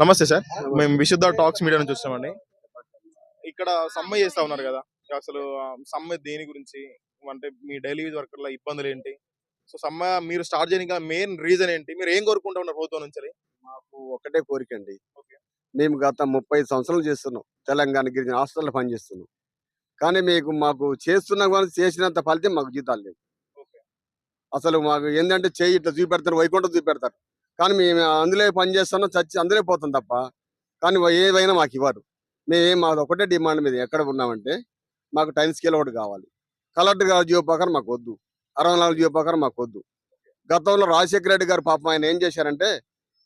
నమస్తే సార్. మేము విశుద్ధ టాక్స్ మీడియా నుంచి వచ్చామండి. ఇక్కడ సమ్మె చేస్తా ఉన్నారు కదా. అసలు సమ్మె దేని గురించి? అంటే మీ డైలీ యూజ్ వర్కర్ల ఇబ్బందులు ఏంటి? సో సమ్మె మీరు స్టార్ట్ చేయడానికి మెయిన్ రీజన్ ఏంటి? మీరు ఏం కోరుకుంటా ఉన్నారు ప్రభుత్వం నుంచి మాకు ఒకటే కోరిక అండి. మేము గత ముప్పై సంవత్సరాలు చేస్తున్నాం. తెలంగాణ గిరిజన హాస్టల్లో పనిచేస్తున్నాం. కానీ మీకు మాకు చేస్తున్నాం కానీ చేసినంత ఫలితం మాకు జీతాలు లేవు. అసలు మాకు ఏంటంటే చేయి ఇట్లా చూపెడతారు వైకుంఠం చూపెడతారు. కానీ మేము అందులో పనిచేస్తున్నా చచ్చి అందులో పోతాం తప్ప. కానీ ఏదైనా మాకు ఇవ్వరు. మేము మాది ఒకటే డిమాండ్ మీద ఎక్కడ ఉన్నామంటే మాకు టైం స్కేల్ ఒకటి కావాలి. కలెక్టర్ గారు జియో ప్రకారం మాకు వద్దు. అరవై నాలుగు జియో ప్రకారం మాకు వద్దు. గతంలో రాజశేఖర రెడ్డి గారు పాపం ఆయన ఏం చేశారంటే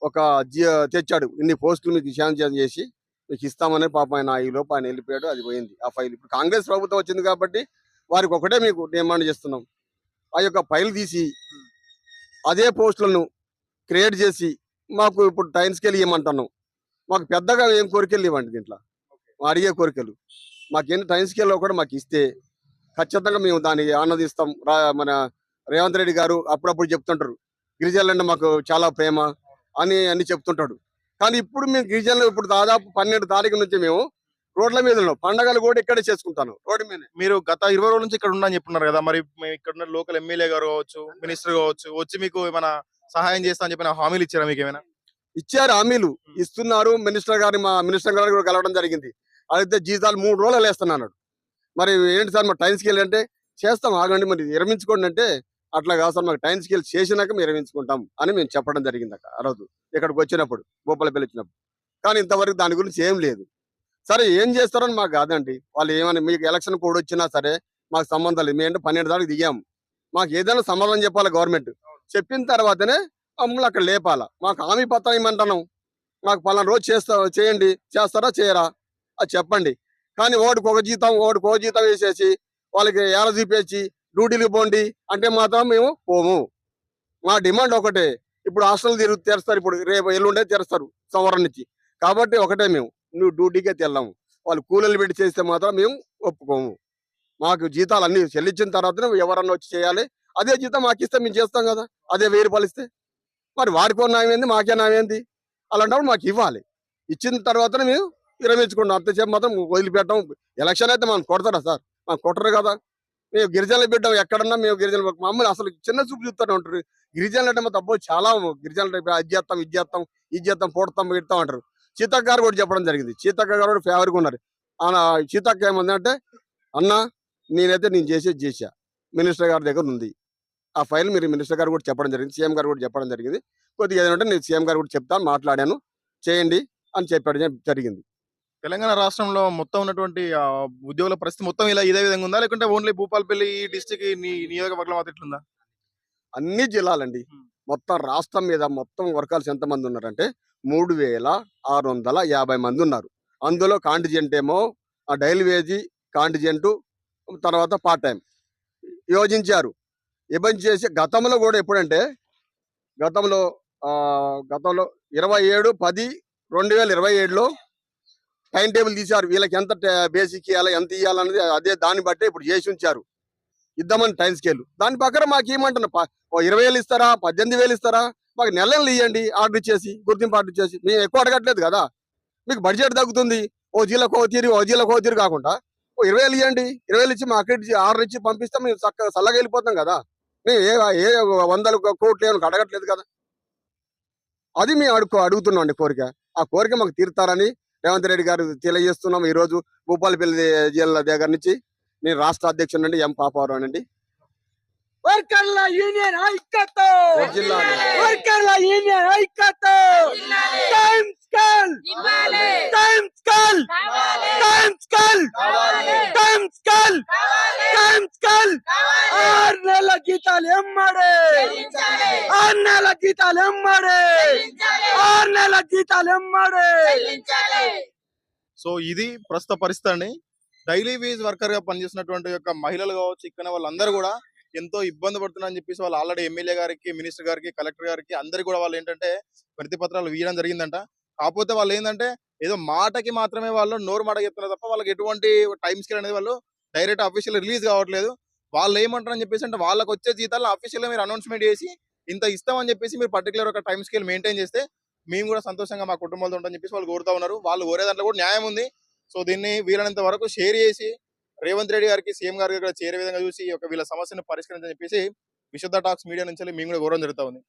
ఒక జియో తెచ్చాడు. ఇన్ని పోస్టులు మీకు శాంక్షన్ చేసి మీకు ఇస్తామని పాపం ఆయన ఈ లోపు ఆయన వెళ్ళిపోయాడు. అది పోయింది. ఆ ఫైల్ ఇప్పుడు కాంగ్రెస్ ప్రభుత్వం వచ్చింది కాబట్టి వారికి ఒకటే మీకు డిమాండ్ చేస్తున్నాం. ఆ యొక్క ఫైల్ తీసి అదే పోస్టులను క్రియేట్ చేసి మాకు ఇప్పుడు టైం స్కేల్ ఇవ్వమంటున్నాం. మాకు పెద్దగా ఏం కోరికలు ఇవ్వండి దీంట్లో. మా అడిగే కోరికలు. మాకేంటి టైం స్కేల్లో కూడా మాకు ఇస్తే ఖచ్చితంగా మేము దాన్ని ఆనందిస్తాం. రా మన రేవంత్ రెడ్డి గారు అప్పుడప్పుడు చెప్తుంటారు. గిరిజనులంటే మాకు చాలా ప్రేమ అని అన్ని చెప్తుంటాడు. కానీ ఇప్పుడు మేము గిరిజనులు ఇప్పుడు దాదాపు పన్నెండు తారీఖు నుంచి మేము రోడ్ల మీద ఉన్నాం. పండగలు కూడా ఇక్కడే చేసుకుంటాను రోడ్డు మీద మీరు గత ఇరవై రోజుల నుంచి ఇక్కడ ఉన్నా అని చెప్తున్నారు కదా. మరి మేము ఇక్కడ ఉన్న లోకల్ ఎమ్మెల్యే గారు కావచ్చు మినిస్టర్ కావచ్చు వచ్చి మీకు ఏమైనా సహాయం చేస్తా అని చెప్పిన హామీలు ఇచ్చారా మీకు ఏమైనా? ఇచ్చారు హామీలు. ఇస్తున్నారు. మినిస్టర్ గారిని మా మినిస్టర్ గారు కూడా కలవడం జరిగింది. అయితే జీతాలు మూడు రోజులు వేస్తున్నాడు మరి ఏంటి సార్ మా టైం స్కేల్ అంటే చేస్తాం ఆగండి మరి విరమించుకోండి అంటే అట్లా కాదు సార్ మాకు టైం స్కేల్ చేసినాక మేము విరమించుకుంటాం అని మేము చెప్పడం జరిగింది అక్కడ ఆ రోజు. ఇక్కడికి వచ్చినప్పుడు భూపాలపల్లి వచ్చినప్పుడు. కానీ ఇంతవరకు దాని గురించి ఏం లేదు. సరే ఏం చేస్తారని మాకు కాదండి. వాళ్ళు ఏమని మీకు ఎలక్షన్ కోడ్ వచ్చినా సరే మాకు సంబంధం లేదు. మేము పన్నెండు దానికి దిగాము మాకు ఏదైనా సమాధానం చెప్పాలి గవర్నమెంట్. చెప్పిన తర్వాతనే మమ్మల్ని అక్కడ లేపాల. మాకు హామీ పత్రం ఇమ్మంటున్నాం. మాకు పలానా రోజు చేస్తా చేయండి. చేస్తారా? చేయరా? అది చెప్పండి. కానీ ఓడికి ఒక జీతం ఓడికి ఒక జీతం వేసేసి వాళ్ళకి ఏల చూపించి డ్యూటీలకు పోండి అంటే మాత్రం మేము పోము. మా డిమాండ్ ఒకటే. ఇప్పుడు హాస్టల్ తిరుగు తెరుస్తారు. ఇప్పుడు రేపు ఎల్లుండే తెరుస్తారు సంవరణ నుంచి. కాబట్టి ఒకటే మేము. నువ్వు డ్యూటీకే తెల్లాము. వాళ్ళు కూలీలు పెట్టి చేస్తే మాత్రం మేము ఒప్పుకోము. మాకు జీతాలు అన్ని చెల్లించిన తర్వాత ఎవరన్నా వచ్చి చేయాలి. అదే జీతం మాకు ఇస్తే మేము చేస్తాం కదా. అదే వెయ్యి రూపాయలు ఇస్తే. మరి వాడికో న్యాయం మాకే న్యాయం అలాంటప్పుడు మాకు ఇవ్వాలి. ఇచ్చిన తర్వాతనే మేము విరమించుకుంటాం. అంతసేపు మాత్రం వదిలిపెట్టాం. ఎలక్షన్ అయితే మనం కొడతారా సార్? మనం కొట్టరు కదా. మేము గిరిజనులు బిడ్డం ఎక్కడన్నా మేము గిరిజనులు. మమ్మల్ని అసలు చిన్న చూపు చూస్తూనే ఉంటారు. గిరిజనులు అంటే మా తప్పు చాలా గిరిజనులు అది చేస్తాం ఇది చేస్తాం ఇది చేస్తాం పొడతాం పెడతాం అంటారు. సీతక్క గారు కూడా చెప్పడం జరిగింది. సీతక్క గారు కూడా ఫేవర్గా ఉన్నారు. ఆ సీతక్క ఏమంది అంటే అన్న నేనైతే నేను చేసేది చేశా. మినిస్టర్ గారి దగ్గర ఉంది. ఆ ఫైల్ మీరు మినిస్టర్ గారు కూడా చెప్పడం జరిగింది సీఎం గారు కూడా చెప్పడం జరిగింది. కొద్దిగా ఏదంటే నేను సీఎం గారు కూడా చెప్తాను మాట్లాడాను చేయండి అని చెప్పడం జరిగింది. తెలంగాణ రాష్ట్రంలో మొత్తం ఉన్నటువంటి ఉద్యోగుల పరిస్థితి మొత్తం ఇలా ఇదే విధంగా ఉందా? లేకుంటే ఓన్లీ భూపాలపల్లి డిస్టిక్ నియోజకవర్గం మాత్రం ఇట్లుందా అన్ని జిల్లాలండి. మొత్తం రాష్ట్రం మీద మొత్తం వర్కర్స్ ఎంతమంది ఉన్నారంటే మూడు వేల ఆరు వందల యాభై మంది ఉన్నారు. అందులో కాంటిజెంట్ ఏమో ఆ డైలీ వేజీ కాంటిజెంట్ తర్వాత పార్ట్ టైం యోజించారు. ఇబ్బంది చేసి గతంలో కూడా ఎప్పుడంటే గతంలో ఆ, గతంలో ఇరవై ఏడు పది రెండు వేల ఇరవై ఏడులో టైం టేబుల్ తీశారు. వీళ్ళకి ఎంత బేసిక్ ఇవ్వాలి ఎంత ఇవ్వాలన్నది అదే దాన్ని బట్టే ఇప్పుడు చేసి ఉంచారు. ఇద్దామని టైం స్కేల్. దాని ప్రకారం మాకు ఏమంటున్నారు ఓ ఇరవై వేలు ఇస్తారా పద్దెనిమిది వేలు ఇస్తారా? మాకు నెల నెలలు ఇవ్వండి ఆర్డర్ ఇచ్చేసి గుర్తింపు ఆర్డర్ ఇచ్చేసి. మేము ఎక్కువ అడగట్లేదు కదా? మీకు బడ్జెట్ తగ్గుతుంది. ఓ జిల్లాకు ఓ తీరు ఓ జిల్లాకు ఓ తీరు కాకుండా ఓ ఇరవై వేలు ఇవ్వండి ఇరవై వేలు ఇచ్చి మా అక్కడి ఆర్డర్ ఇచ్చి పంపిస్తే మేము చక్కగా చల్లగా వెళ్ళిపోతాం కదా? మేము ఏ ఏ వందల కోట్లు ఏమైనా అడగట్లేదు కదా? అది మేము అడుగు అడుగుతున్నాం అండి కోరిక. ఆ కోరిక మాకు తీరుతారని రేవంత్ రెడ్డి గారు తెలియజేస్తున్నాం. ఈ రోజు భూపాలపల్లి జిల్లా దగ్గర నుంచి నేను రాష్ట్ర అధ్యక్షుడు అండి ఎం పాపవరం అండి. వర్కర్ల యూనియన్ ఐక్యత! వర్కర్ల యూనియన్ ఐక్యత time scale time scale time scale time scale time scale ఆరు నెలల గీతాలు ఎమ్మడే. ఆరు నెలల గీతాలు ఎమ్మడే. ఆరు నెలల గీతాలు ఎమ్మడే. సో ఇది ప్రస్తుత పరిస్థితి అండి. డైలీ వేజ్ వర్కర్గా పనిచేసినటువంటి యొక్క మహిళలు కావచ్చు ఇక్కడ వాళ్ళందరూ కూడా ఎంతో ఇబ్బంది పడుతున్నారని చెప్పేసి వాళ్ళు ఆల్రెడీ ఎమ్మెల్యే గారికి మినిస్టర్ గారికి కలెక్టర్ గారికి అందరికి కూడా వాళ్ళు ఏంటంటే ప్రతి పత్రాలు వీయడం జరిగిందంట. కాకపోతే వాళ్ళు ఏంటంటే ఏదో మాటకి మాత్రమే వాళ్ళు నోరు మాట చెప్తున్నారు తప్ప వాళ్ళకి ఎటువంటి టైం స్కేల్ అనేది వాళ్ళు డైరెక్ట్ అఫీషియల్ రిలీజ్ కావట్లేదు. వాళ్ళు ఏమంటారని చెప్పేసి అంటే వాళ్ళకి వచ్చే జీతాలను అఫీషియల్గా మీరు అనౌన్స్మెంట్ చేసి ఇంత ఇస్తామని చెప్పేసి మీరు పర్టికులర్ ఒక టైం స్కేల్ మెయింటైన్ చేస్తే మేము కూడా సంతోషంగా మా కుటుంబాలతో ఉంటామని చెప్పేసి వాళ్ళు కోరుతా ఉన్నారు. వాళ్ళు కోరే దాంట్లో కూడా న్యాయం ఉంది. సో దీన్ని వీలైనంత వరకు షేర్ చేసి రేవంత్ రెడ్డి గారికి సీఎం గారికి కూడా చేరే విధంగా చూసి ఒక వీళ్ళ సమస్యను పరిష్కరించని చెప్పేసి విశుద్ధ టాక్స్ మీడియా నుంచి మేము కూడా గౌరవం జరుగుతా ఉంది.